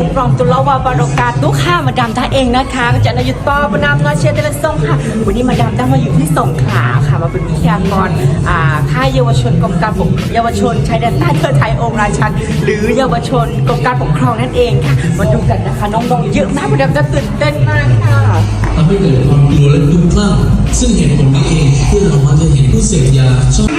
คุ้มครองตุลาวาบารกาตุค่ะมาดามท่าเองนะคะก็จะนายุตต่อปนามนาเชียเตลซงค่ะ วันนี้มาดามท่ามาอยู่ที่สงขลาค่ะ มาเป็นวิทยากรอ่าค่ายเยาวชนกรมการปกเยาวชนชายแดนใต้เธอไทยองค์ราชันหรือเยาวชนกรมการปกครองนั่นเองค่ะ มาดูกันนะคะน้องๆเยอะมากมาดามจะตื่นเต้นมากค่ะทำให้เกิดความกลัวและคลุ้มคลั่งซึ่งเหตุผลนี้เองที่เรามักจะเห็นผู้เสพยาชอบ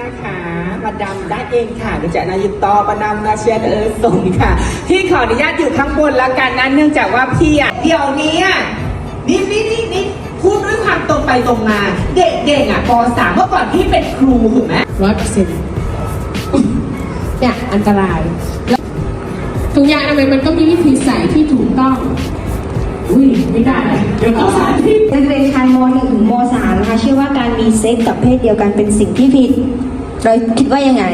นะคะมาดามด้าเองค่ะดิฉันนายุตต่อประนามนาเชียเตลซงค่ะ ที่ขออนุญาตอยู่ข้างบนแล้วกันนะเนื่องจากว่าพี่อะเดี๋ยวนี้อะนี่นี่นี่นี่พูดด้วยความตรงไปตรงมา เด็กๆอะป .3 เมื่อก่อนพี่เป็นครูถูกไหมร้อยเปอร์เซ็นต์เนี่ยอันตรายแล้วถุงยางอนามัยมันก็มีวิธีใส่ที่ถูกต้อง อุ้ยไม่ได้เดี๋ยวเขาสาธิตนักเรียนชายม .1 ถึงม .3 นะคะเชื่อ ว่าการมีเซ็กกับเพศเดียวกันเป็นสิ่งที่ผิด เราคิดว่ายังไง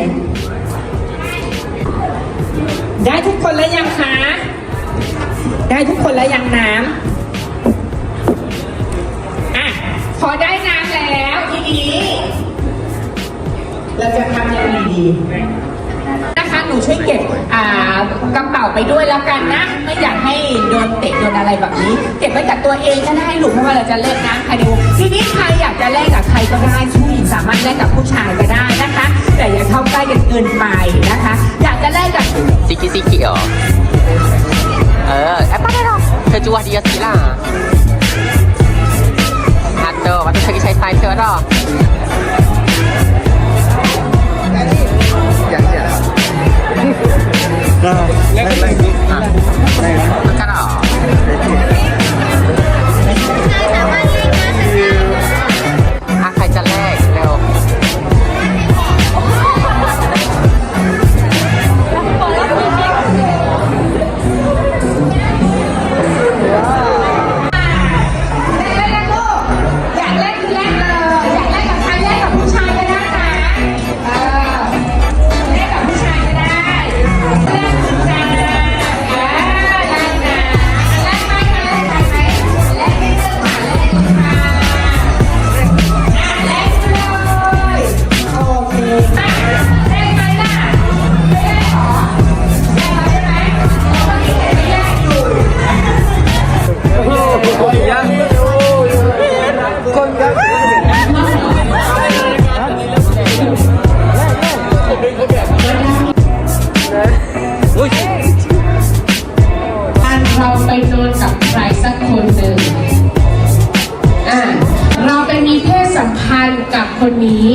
ได้ทุกคนแล้วยังคะ ได้ทุกคนแล้วยังน้ำอะพอได้น้ำแล้วทีนี้เราจะทำยังไงดี นะคะ หนูช่วยเก็บ กระเป๋าไปด้วยแล้วกันนะ ไม่อยากให้โดนเตะโดนอะไรแบบนี้ เก็บไว้กับตัวเองก็ได้ลูกเพราะว่าเราจะเล่นน้ำภายในวงทีนี้ใครอยากจะเล่นกับใครก็ได้ผู้หญิงสามารถเล่นกับผู้ชายก็ได้นะคะ แต่อย่าเข้าใกล้กันเกินไปนะคะ อยากจะเล่นกับ Siki siki oh. Eh, apa แรกแรกนี้อะได้ครับ การเราไปโดนกับใครสักคนหนึ่งอ่าเราไปมีเพศสัมพันธ์กับคนนี้